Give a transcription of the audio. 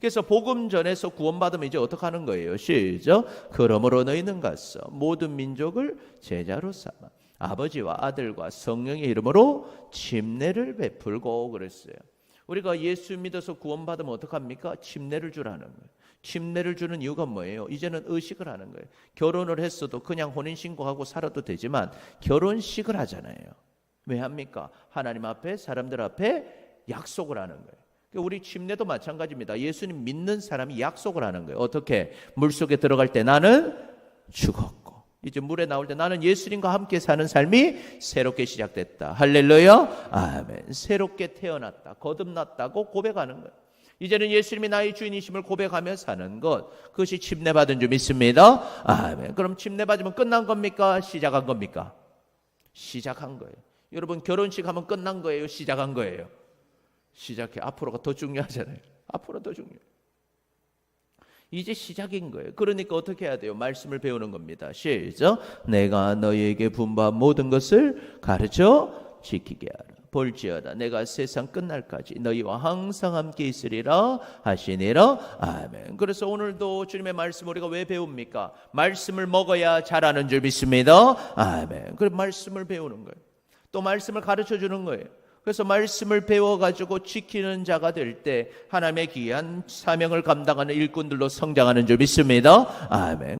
그래서 복음 전에서 구원받으면 이제 어떻게 하는 거예요? 시작. 그러므로 너희는 가서 모든 민족을 제자로 삼아 아버지와 아들과 성령의 이름으로 침례를 베풀고 그랬어요. 우리가 예수 믿어서 구원받으면 어떡합니까? 침례를 주라는 거예요. 침례를 주는 이유가 뭐예요? 이제는 의식을 하는 거예요. 결혼을 했어도 그냥 혼인 신고하고 살아도 되지만 결혼식을 하잖아요. 왜 합니까? 하나님 앞에 사람들 앞에 약속을 하는 거예요. 그러니까 우리 침례도 마찬가지입니다. 예수님 믿는 사람이 약속을 하는 거예요. 어떻게? 물 속에 들어갈 때 나는 죽었고 이제 물에 나올 때 나는 예수님과 함께 사는 삶이 새롭게 시작됐다. 할렐루야. 아멘. 새롭게 태어났다. 거듭났다고 고백하는 거예요. 이제는 예수님이 나의 주인이심을 고백하며 사는 것. 그것이 침례 받은 줄 믿습니다. 아멘. 그럼 침례 받으면 끝난 겁니까? 시작한 겁니까? 시작한 거예요. 여러분 결혼식 하면 끝난 거예요? 시작한 거예요? 시작해. 앞으로가 더 중요하잖아요. 앞으로 더 중요해. 이제 시작인 거예요. 그러니까 어떻게 해야 돼요? 말씀을 배우는 겁니다. 시작. 내가 너희에게 분부한 모든 것을 가르쳐 지키게 하라. 볼지어다. 내가 세상 끝날까지 너희와 항상 함께 있으리라 하시니라. 아멘. 그래서 오늘도 주님의 말씀 우리가 왜 배웁니까? 말씀을 먹어야 잘하는 줄 믿습니다. 아멘. 그 말씀을 배우는 거예요. 또 말씀을 가르쳐 주는 거예요. 그래서 말씀을 배워가지고 지키는 자가 될 때 하나님의 귀한 사명을 감당하는 일꾼들로 성장하는 줄 믿습니다. 아멘.